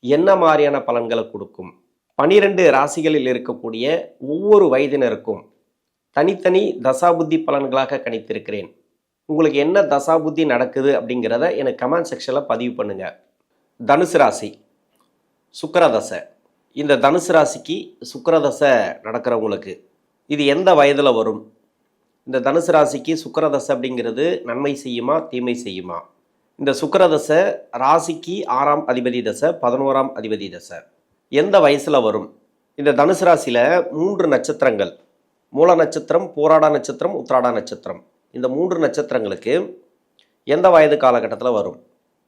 என்ன மாதிரியான பலன்களை கொடுக்கும்? பனிரெண்டு ராசிகளில் இருக்கக்கூடிய ஒவ்வொரு வயதினருக்கும் தனித்தனி தசாபுத்தி பலன்களாக கணித்திருக்கிறேன். உங்களுக்கு என்ன தசாபுத்தி நடக்குது அப்படிங்கிறத எனக்கு கமெண்ட் செக்ஷனில் பதிவு பண்ணுங்க. தனுசு ராசி சுக்கரதசை. இந்த தனுசு ராசிக்கு சுக்கரதசை நடக்கிறவங்களுக்கு இது எந்த வயதில் வரும்? இந்த தனுசு ராசிக்கு சுக்கரதசை அப்படிங்கிறது நன்மை செய்யுமா தீமை செய்யுமா? இந்த சுக்கிரதசை ராசிக்கு ஆறாம் அதிபதி தசை பதினோராம் அதிபதி தசை. எந்த வயசில் வரும்? இந்த தனுசு ராசியில் மூன்று நட்சத்திரங்கள். மூல நட்சத்திரம் போராடா நட்சத்திரம் உத்ராடா நட்சத்திரம். இந்த மூன்று நட்சத்திரங்களுக்கு எந்த வயது காலகட்டத்தில் வரும்?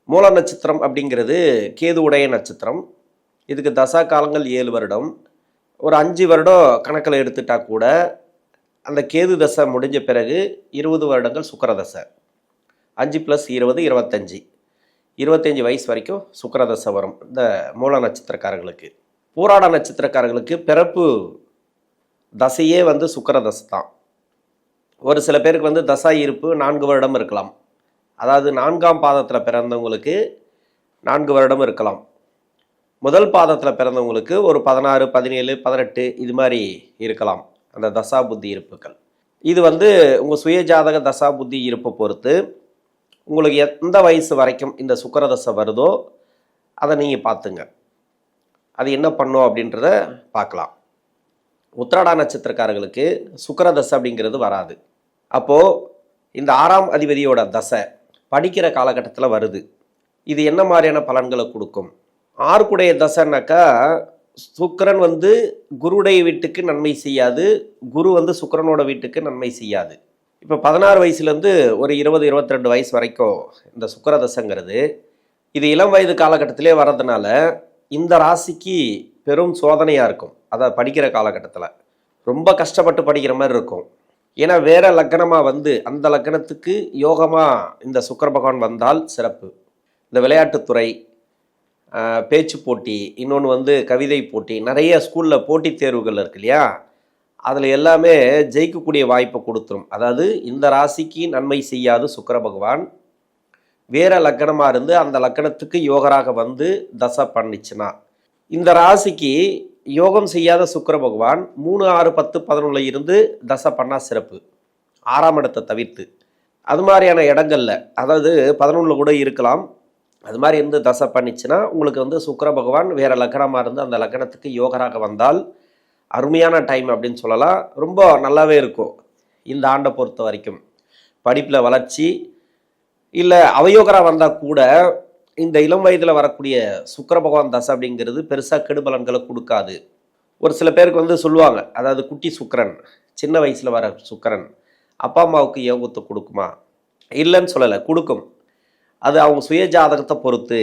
மூல நட்சத்திரம் அப்படிங்கிறது கேது உடைய நட்சத்திரம். இதுக்கு தசா காலங்கள் ஏழு வருடம். ஒரு அஞ்சு வருடம் கணக்கில் எடுத்துட்டா கூட அந்த கேது தசை முடிஞ்ச பிறகு இருபது வருடங்கள் சுக்கிரதசை அஞ்சு ப்ளஸ் இருபது இருபத்தஞ்சி. இருபத்தஞ்சி வயசு வரைக்கும் சுக்கரதசை வரும் இந்த மூல நட்சத்திரக்காரர்களுக்கு. பூராட நட்சத்திரக்காரர்களுக்கு பிறப்பு தசையே வந்து சுக்கரதசை தான் ஒரு சில பேருக்கு வந்து தசா இருப்பு நான்கு வருடம் இருக்கலாம். அதாவது நான்காம் பாதத்தில் பிறந்தவங்களுக்கு நான்கு வருடம் இருக்கலாம். முதல் பாதத்தில் பிறந்தவங்களுக்கு ஒரு பதினாறு பதினேழு பதினெட்டு இது மாதிரி இருக்கலாம். அந்த தசா புத்தி இருப்புகள். இது வந்து உங்கள் சுய ஜாதக தசா புத்தி இருப்பை பொறுத்து உங்களுக்கு எந்த வயசு வரைக்கும் இந்த சுக்கரதசை வருதோ அதை நீங்கள் பார்த்துங்க. அது என்ன பண்ணும் அப்படின்றத பார்க்கலாம். உத்திராடா நட்சத்திரக்காரர்களுக்கு சுக்கரதசை அப்படிங்கிறது வராது. அப்போது இந்த ஆறாம் அதிபதியோட தசை படிக்கிற காலகட்டத்தில் வருது. இது என்ன மாதிரியான பலன்களை கொடுக்கும்? ஆறுக்குடைய தசைனாக்கா சுக்கரன் வந்து குருடைய வீட்டுக்கு நன்மை செய்யாது. குரு வந்து சுக்கரனோட வீட்டுக்கு நன்மை செய்யாது. இப்போ பதினாறு வயசுலேருந்து ஒரு இருபது இருபத்தி ரெண்டு வயசு வரைக்கும் இந்த சுக்கரதசங்கிறது இது இளம் வயது காலகட்டத்திலே வர்றதுனால இந்த ராசிக்கு பெரும் சோதனையாக இருக்கும். அதை படிக்கிற காலகட்டத்தில். ரொம்ப கஷ்டப்பட்டு படிக்கிற மாதிரி இருக்கும். ஏன்னா வேற லக்கணமாக வந்து அந்த லக்கணத்துக்கு யோகமாக இந்த சுக்கர பகவான் வந்தால் சிறப்பு. இந்த விளையாட்டுத்துறை பேச்சு போட்டி இன்னொன்று வந்து கவிதை போட்டி நிறைய ஸ்கூலில் போட்டித் தேர்வுகள் இருக்கு இல்லையா? அதில் எல்லாமே ஜெயிக்கக்கூடிய வாய்ப்பை கொடுத்துரும். அதாவது இந்த ராசிக்கு நன்மை செய்யாது சுக்கர பகவான். வேற லக்கணமாக இருந்து அந்த லக்கணத்துக்கு யோகராக வந்து தசை பண்ணிச்சுன்னா இந்த ராசிக்கு யோகம் செய்யாத சுக்கர பகவான் மூணு ஆறு பத்து பதினொன்றில் இருந்து தசை பண்ணால் சிறப்பு. ஆறாம் இடத்தை தவிர்த்து. அது மாதிரியான இடங்கள்ல அதாவது பதினொன்றில் கூட இருக்கலாம். அது மாதிரி இருந்து தசை பண்ணிச்சுன்னா உங்களுக்கு வந்து சுக்கர பகவான் வேற லக்கணமாக இருந்து அந்த லக்கணத்துக்கு யோகராக வந்தால் அருமையான டைம் அப்படின்னு சொல்லலாம். ரொம்ப நல்லாவே இருக்கும் இந்த ஆண்டை பொறுத்த வரைக்கும். படிப்பில் வளர்ச்சி இல்லை அவயோகராக வந்தால் கூட இந்த இளம் வயதில் வரக்கூடிய சுக்கர பகவான் தசை அப்படிங்கிறது பெருசாக கெடுபலன்களை கொடுக்காது. ஒரு சில பேருக்கு வந்து சொல்லுவாங்க அதாவது குட்டி சுக்கரன் சின்ன வயசில் வர சுக்கரன் அப்பா அம்மாவுக்கு யோகத்தை கொடுக்குமா? இல்லைன்னு சொல்லலை கொடுக்கும். அது அவங்க சுய ஜாதகத்தை பொறுத்து.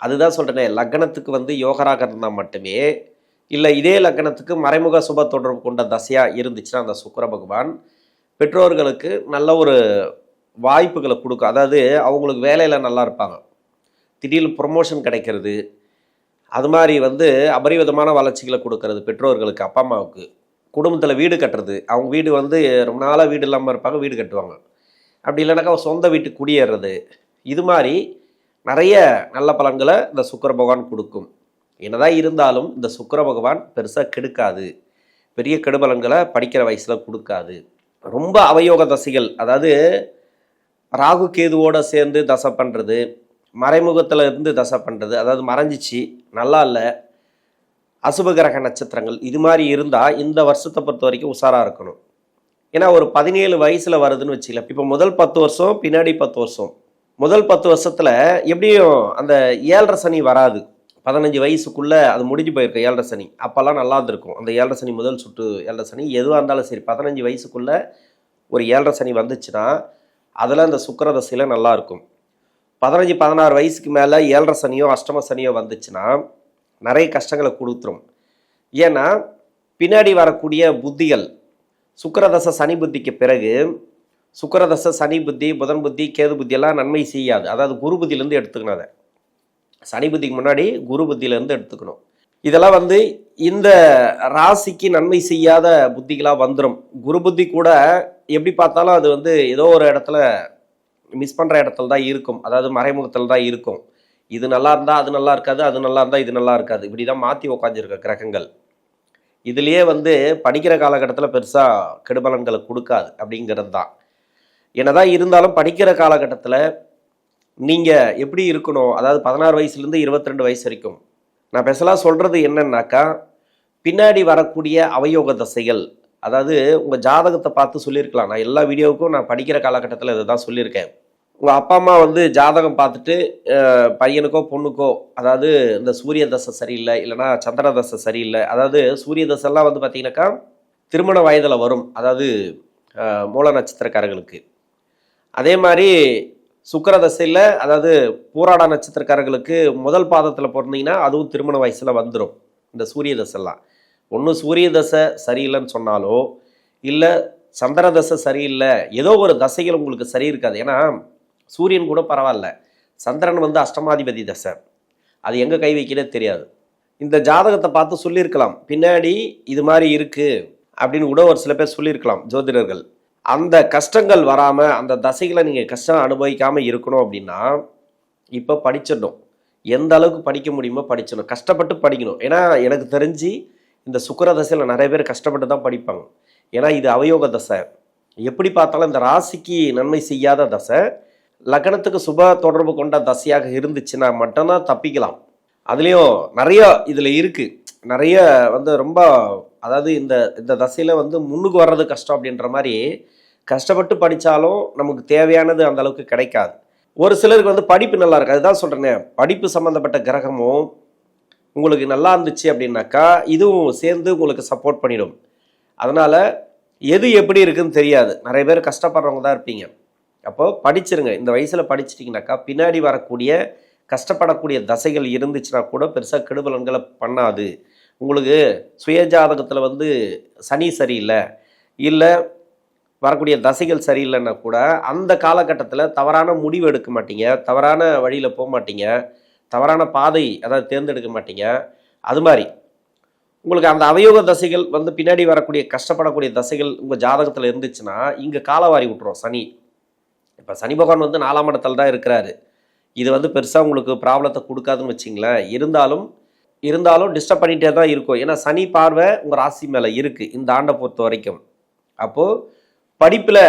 அதுதான் சொல்கிறேனே லக்னத்துக்கு வந்து யோகராக இருந்தால் மட்டுமே இல்லை இதே லக்னத்துக்கு மறைமுக சுப தொடர்பு கொண்ட தசையாக இருந்துச்சுன்னா அந்த சுக்கிர பகவான் பெற்றோர்களுக்கு நல்ல ஒரு வாய்ப்புகளை கொடுக்கும். அதாவது அவங்களுக்கு வேலையில் நல்லா இருப்பாங்க. திடீர்னு ப்ரொமோஷன் கிடைக்கிறது. அது மாதிரி வந்து அபரிவிதமான வளர்ச்சிகளை கொடுக்கறது பெற்றோர்களுக்கு அப்பா அம்மாவுக்கு. குடும்பத்தில் வீடு கட்டுறது. அவங்க வீடு வந்து ரொம்ப நாளாக வீடு இல்லாமல் இருப்பாங்க வீடு கட்டுவாங்க. அப்படி இல்லைனாக்கா சொந்த வீட்டுக்கு குடியேறது. இது மாதிரி நிறைய நல்ல பலன்களை இந்த சுக்கிர பகவான் கொடுக்கும். என்னதான் இருந்தாலும் இந்த சுக்கர பகவான் பெருசாக கெடுக்காது. பெரிய கெடுபலன்களை படிக்கிற வயசில் கொடுக்காது. ரொம்ப அவயோக தசைகள் அதாவது ராகு கேதுவோடு சேர்ந்து தசை பண்ணுறது மறைமுகத்தில் இருந்து தசை பண்ணுறது அதாவது மறைஞ்சிச்சு நல்லா இல்லை அசுபகிரக நட்சத்திரங்கள் இது மாதிரி இருந்தால் இந்த வருஷத்தை பொறுத்த வரைக்கும் உஷாராக இருக்கணும். ஏன்னா ஒரு பதினேழு வயசில் வருதுன்னு வச்சுக்கல இப்போ முதல் பத்து வருஷம் பின்னாடி பத்து வருஷம். முதல் பத்து வருஷத்தில் எப்படியும் அந்த ஏழரை சனி வராது. பதினஞ்சு வயசுக்குள்ளே அது முடிஞ்சு போயிருக்கு ஏழரை சனி. அப்போல்லாம் நல்லா இருந்திருக்கும். அந்த ஏழரை சனி முதல் சுற்று ஏழரை சனி எதுவாக இருந்தாலும் சரி பதினஞ்சு வயசுக்குள்ளே ஒரு ஏழரை சனி வந்துச்சுன்னா அதில் அந்த சுக்கிரதசையில் நல்லாயிருக்கும் பதினஞ்சு பதினாறு வயசுக்கு மேலே ஏழரை சனியோ அஷ்டம சனியோ வந்துச்சுன்னா நிறைய கஷ்டங்களை கொடுத்துரும். ஏன்னா பின்னாடி வரக்கூடிய புத்திகள் சுக்கிரதச சனி புத்திக்கு பிறகு சுக்கிரதச சனி புத்தி புதன் புத்தி கேது புத்தியெல்லாம் நன்மை செய்யாது. அதாவது குரு புத்தியிலேருந்து எடுத்துக்கணும் அதை. சனி புத்திக்கு முன்னாடி குரு புத்தியிலேருந்து எடுத்துக்கணும். இதெல்லாம் வந்து இந்த ராசிக்கு நன்மை செய்யாத புத்திகளாக வந்துடும் குரு புத்தி கூட எப்படி பார்த்தாலும் அது வந்து ஏதோ ஒரு இடத்துல மிஸ் பண்ணுற இடத்துல தான் இருக்கும். அதாவது மறைமுகத்தில் தான் இருக்கும். இது நல்லா இருந்தால் அது நல்லா இருக்காது அது நல்லா இருந்தால் இது நல்லா இருக்காது. இப்படி தான் மாற்றி உக்காந்துருக்க கிரகங்கள். இதுலேயே வந்து படிக்கிற காலகட்டத்தில் பெருசாக கெடுபலன்களை கொடுக்காது அப்படிங்கிறது தான் என்னதான் இருந்தாலும் படிக்கிற காலகட்டத்தில் நீங்கள் எப்படி இருக்கணும்? அதாவது பதினாறு வயசுலேருந்து இருபத்தி ரெண்டு வயசு வரைக்கும். நான் பெருசலாக சொல்கிறது என்னன்னாக்கா பின்னாடி வரக்கூடிய அவயோக தசைகள் அதாவது உங்கள் ஜாதகத்தை பார்த்து சொல்லியிருக்கலாம். நான் எல்லா வீடியோவுக்கும் நான் படிக்கிற காலகட்டத்தில் இதை தான் சொல்லியிருக்கேன். உங்கள் அப்பா அம்மா வந்து ஜாதகம் பார்த்துட்டு பையனுக்கோ பொண்ணுக்கோ அதாவது இந்த சூரிய தசை சரியில்லை இல்லைன்னா சந்திர தசை சரியில்லை அதாவது சூரிய தசைலாம் வந்து பார்த்தீங்கன்னாக்கா திருமண வயதில் வரும். அதாவது மூல நட்சத்திரக்காரர்களுக்கு. அதே மாதிரி சுக்கரதசையில் அதாவது பூராட நட்சத்திரக்காரர்களுக்கு முதல் பாதத்தில் பிறந்தீங்கன்னா அதுவும் திருமண வயசில் வந்துடும் இந்த சூரிய தசைலாம். ஒன்று சூரிய தசை சரியில்லைன்னு சொன்னாலோ இல்லை சந்திர தசை சரியில்லை ஏதோ ஒரு தசைகள் உங்களுக்கு சரி இருக்காது. ஏன்னா சூரியன் கூட பரவாயில்ல. சந்திரன் வந்து அஷ்டமாதிபதி தசை. அது எங்கே கை வைக்கிறதே தெரியாது. இந்த ஜாதகத்தை பார்த்து சொல்லியிருக்கலாம். பின்னாடி இது மாதிரி இருக்குது அப்படின்னு கூட ஒரு சில பேர் சொல்லியிருக்கலாம் ஜோதிடர்கள். அந்த கஷ்டங்கள் வராமல் அந்த தசைகளை நீங்கள் கஷ்டம் அனுபவிக்காமல் இருக்கணும் அப்படின்னா இப்போ படிச்சிடணும். எந்த அளவுக்கு படிக்க முடியுமோ படிச்சிடணும். கஷ்டப்பட்டு படிக்கணும். ஏன்னா எனக்கு தெரிஞ்சு இந்த சுக்கிர தசையில் நிறைய பேர் கஷ்டப்பட்டு தான் படிப்பாங்க. ஏன்னா இது அவயோக தசை. எப்படி பார்த்தாலும் இந்த ராசிக்கு நன்மை செய்யாத தசை. லக்னத்துக்கு சுப தொடர்பு கொண்ட தசையாக இருந்துச்சுன்னா மட்டும்தான் தப்பிக்கலாம். அதுலேயும் நிறைய இதில் இருக்குது நிறைய வந்து ரொம்ப அதாவது இந்த இந்த தசையில் வந்து முன்னுக்கு வர்றது கஷ்டம் அப்படின்ற மாதிரி கஷ்டப்பட்டு படித்தாலும் நமக்கு தேவையானது அந்த அளவுக்கு கிடைக்காது. ஒரு சிலருக்கு வந்து படிப்பு நல்லா இருக்கு. அதுதான் சொல்கிறேனே படிப்பு சம்மந்தப்பட்ட கிரகமும் உங்களுக்கு நல்லா இருந்துச்சு அப்படின்னாக்கா இதுவும் சேர்ந்து உங்களுக்கு சப்போர்ட் பண்ணிடும். அதனால் எது எப்படி இருக்குன்னு தெரியாது. நிறைய பேர் கஷ்டப்படுறவங்க தான் இருப்பீங்க. அப்போது படிச்சிருங்க. இந்த வயசில் படிச்சிட்டிங்கனாக்கா பின்னாடி வரக்கூடிய கஷ்டப்படக்கூடிய தசைகள் இருந்துச்சுன்னா கூட பெருசாக கெடுபலன்களை பண்ணாது. உங்களுக்கு சுயஜாதகத்தில் வந்து சனி சரியில்லை இல்லை வரக்கூடிய தசைகள் சரியில்லைன்னா கூட அந்த காலகட்டத்தில் தவறான முடிவு எடுக்க மாட்டீங்க தவறான வழியில் போக மாட்டீங்க தவறான பாதை அதாவது தேர்ந்தெடுக்க மாட்டீங்க. அது மாதிரி உங்களுக்கு அந்த அவயோக தசைகள் வந்து பின்னாடி வரக்கூடிய கஷ்டப்படக்கூடிய தசைகள் உங்கள் ஜாதகத்தில் இருந்துச்சுன்னா இங்கே காலவாரி விட்டுரும் சனி. இப்போ சனி பகவான் வந்து நாலாம் இடத்துல தான் இருக்கிறாரு. இது வந்து பெருசாக உங்களுக்கு ப்ராப்ளத்தை கொடுக்காதுன்னு வச்சிங்களேன். இருந்தாலும் இருந்தாலும் டிஸ்டர்ப் பண்ணிகிட்டே தான் இருக்கும். ஏன்னா சனி பார்வை உங்கள் ராசி மேலே இருக்குது இந்த ஆண்டை பொறுத்த வரைக்கும். அப்போது படிப்பில்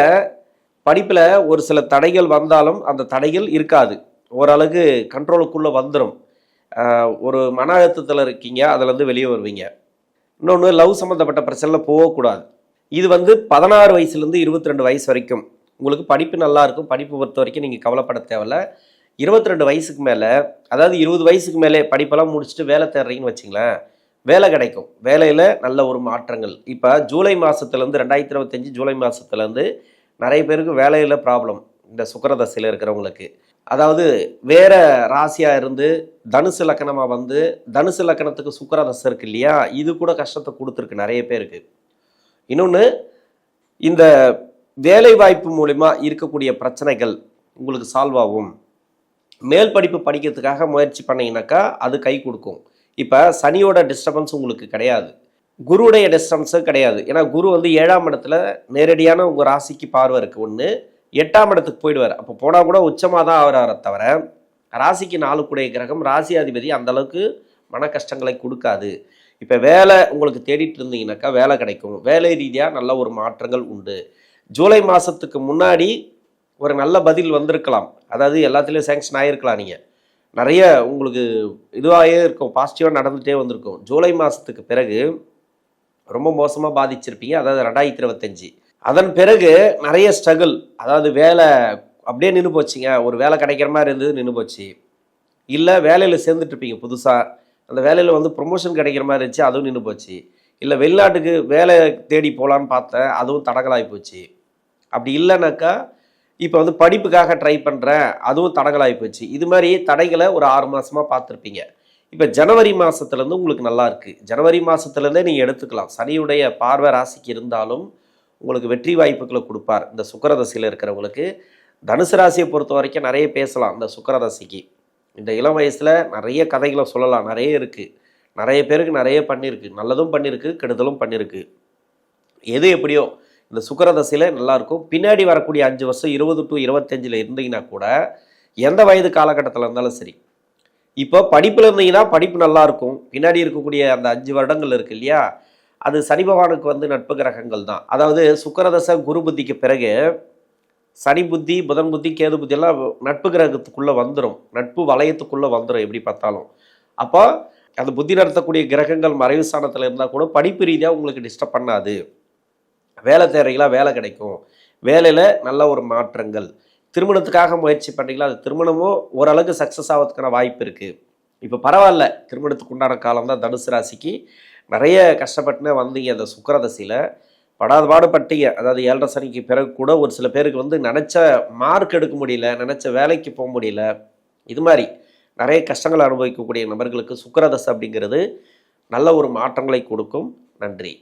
படிப்பில் ஒரு சில தடைகள் வந்தாலும் அந்த தடைகள் இருக்காது. ஓரளவுக்கு கண்ட்ரோலுக்குள்ளே வந்துடும் ஒரு மன அழுத்தத்தில் இருக்கீங்க அதுலேருந்து வெளியே வருவீங்க. இன்னொன்று லவ் சம்மந்தப்பட்ட பிரச்சனையில் போகக்கூடாது. இது வந்து பதினாறு வயசுலேருந்து இருபத்தி ரெண்டு வயசு வரைக்கும். உங்களுக்கு படிப்பு நல்லா இருக்கும். படிப்பு பொறுத்த வரைக்கும் நீங்கள் கவலைப்பட தேவையில்ல. இருபத்தி ரெண்டு வயசுக்கு மேலே அதாவது இருபது வயசுக்கு மேலே படிப்பெல்லாம் முடிச்சுட்டு வேலை தேடுறீங்கன்னு வச்சிங்களேன் வேலை கிடைக்கும். வேலையில் நல்ல ஒரு மாற்றங்கள். இப்போ ஜூலை மாதத்துலேருந்து ரெண்டாயிரத்தி இருபத்தஞ்சி ஜூலை மாதத்துலேருந்து நிறைய பேருக்கு வேலையில் ப்ராப்ளம் இந்த சுக்கரதசையில் இருக்கிறவங்களுக்கு. அதாவது வேற ராசியாக இருந்து தனுசு லக்கணமாக வந்து தனுசு லக்கணத்துக்கு சுக்கரதசை இருக்கு இல்லையா? இது கூட கஷ்டத்தை கொடுத்துருக்கு நிறைய பேருக்கு. இன்னொன்று இந்த வேலை வாய்ப்பு மூலிமா இருக்கக்கூடிய பிரச்சனைகள் உங்களுக்கு சால்வ் ஆகும். மேல் படிப்பு படிக்கிறதுக்காக முயற்சி பண்ணீங்கன்னாக்கா அது கை கொடுக்கும். இப்போ சனியோட டிஸ்டர்பன்ஸ் உங்களுக்கு கிடையாது. குருவுடைய டிஸ்டர்பன்ஸும் கிடையாது. ஏன்னா குரு வந்து ஏழாம் இடத்துல நேரடியான உங்கள் ராசிக்கு பார்வை இருக்குது ஒன்று எட்டாம் இடத்துக்கு போயிடுவார். அப்போ போனால் கூட உச்சமாக தான் ஆகிறார தவிர ராசிக்கு நாலு கூடிய கிரகம் ராசி அதிபதி அந்த அளவுக்கு மன கஷ்டங்களை கொடுக்காது. இப்போ வேலை உங்களுக்கு தேடிட்டு இருந்தீங்கன்னாக்கா வேலை கிடைக்கும். வேலை ரீதியாக நல்ல ஒரு மாற்றங்கள் உண்டு. ஜூலை மாதத்துக்கு முன்னாடி ஒரு நல்ல பதில் வந்திருக்கலாம். அதாவது எல்லாத்துலேயும் சேங்ஷன் ஆகிருக்கலாம் நீங்கள் நிறைய உங்களுக்கு இதுவாகவே இருக்கும். பாசிட்டிவாக நடந்துகிட்டே வந்திருக்கும். ஜூலை மாதத்துக்கு பிறகு ரொம்ப மோசமாக பாதிச்சிருப்பீங்க. அதாவது ரெண்டாயிரத்தி இருபத்தஞ்சி. அதன் பிறகு நிறைய ஸ்ட்ரகிள் அதாவது வேலை அப்படியே நின்று போச்சுங்க. ஒரு வேலை கிடைக்கிற மாதிரி இருந்தது நின்று போச்சு. இல்லை வேலையில் சேர்ந்துட்ருப்பீங்க புதுசாக அந்த வேலையில் வந்து ப்ரொமோஷன் கிடைக்கிற மாதிரி இருந்துச்சு அதுவும் நின்று போச்சு. இல்லை வெளிநாட்டுக்கு வேலை தேடி போகலான்னு பார்த்தேன் அதுவும் தடங்கலாகி போச்சு. அப்படி இல்லைனாக்கா இப்போ வந்து படிப்புக்காக ட்ரை பண்ணுறேன் அதுவும் தடங்களாகி போச்சு. இது மாதிரி தடைகளை ஒரு ஆறு மாதமாக பார்த்துருப்பீங்க. இப்போ ஜனவரி மாதத்துலேருந்து உங்களுக்கு நல்லா இருக்குது ஜனவரி மாதத்துலேருந்தே நீங்கள் எடுத்துக்கலாம். சனியுடைய பார்வை ராசிக்கு இருந்தாலும் உங்களுக்கு வெற்றி வாய்ப்புகளை கொடுப்பார். இந்த சுக்கரதசையில் இருக்கிறவங்களுக்கு. தனுசு ராசியை பொறுத்த வரைக்கும் நிறைய பேசலாம் இந்த சுக்கரதசைக்கு. இந்த இளம் வயசில் நிறைய கதைகளை சொல்லலாம். நிறைய இருக்குது நிறைய பேருக்கு நிறைய பண்ணியிருக்கு நல்லதும் பண்ணியிருக்கு கெடுதலும் பண்ணியிருக்கு எது எப்படியோ இந்த சுக்கரதசையில் நல்லாயிருக்கும். பின்னாடி வரக்கூடிய அஞ்சு வருஷம் இருபது டு இருபத்தஞ்சில் இருந்தீங்கன்னா கூட எந்த வயது காலகட்டத்தில் இருந்தாலும் சரி. இப்போ படிப்பில் இருந்தீங்கன்னா படிப்பு நல்லாயிருக்கும். பின்னாடி இருக்கக்கூடிய அந்த அஞ்சு வருடங்கள் இருக்கு இல்லையா? அது சனி பகவானுக்கு வந்து நட்பு கிரகங்கள் தான். அதாவது சுக்கரதசை குரு புத்திக்கு பிறகு சனி புத்தி புதன் புத்தி கேது புத்தி எல்லாம் நட்பு கிரகத்துக்குள்ளே வந்துடும் நட்பு வளையத்துக்குள்ளே வந்துடும் எப்படி பார்த்தாலும். அப்போ அந்த புத்தி நடத்தக்கூடிய கிரகங்கள் மறைவு ஸ்தானத்தில் இருந்தால் கூட படிப்பு ரீதியாக உங்களுக்கு டிஸ்டர்ப் பண்ணாது. வேலை தேடுறீங்களா வேலை கிடைக்கும். வேலையில் நல்ல ஒரு மாற்றங்கள். திருமணத்துக்காக முயற்சி பண்ணுறீங்களா அது திருமணமும் ஓரளவுக்கு சக்ஸஸ் ஆகிறதுக்கான வாய்ப்பு இருக்குது இப்போ பரவாயில்ல. திருமணத்துக்கு உண்டான காலம் தான் தனுசு ராசிக்கு. நிறைய கஷ்டப்பட்டுனே வந்தீங்க அந்த சுக்கரதசையில். படாத பாடுபட்டீங்க. அதாவது ஏழரை சனிக்கு பிறகு கூட ஒரு சில பேருக்கு வந்து நினச்ச மார்க் எடுக்க முடியல நினச்ச வேலைக்கு போக முடியல. இது மாதிரி நிறைய கஷ்டங்களை அனுபவிக்கக்கூடிய நபர்களுக்கு சுக்கரதசை அப்படிங்கிறது நல்ல ஒரு மாற்றங்களை கொடுக்கும். நன்றி.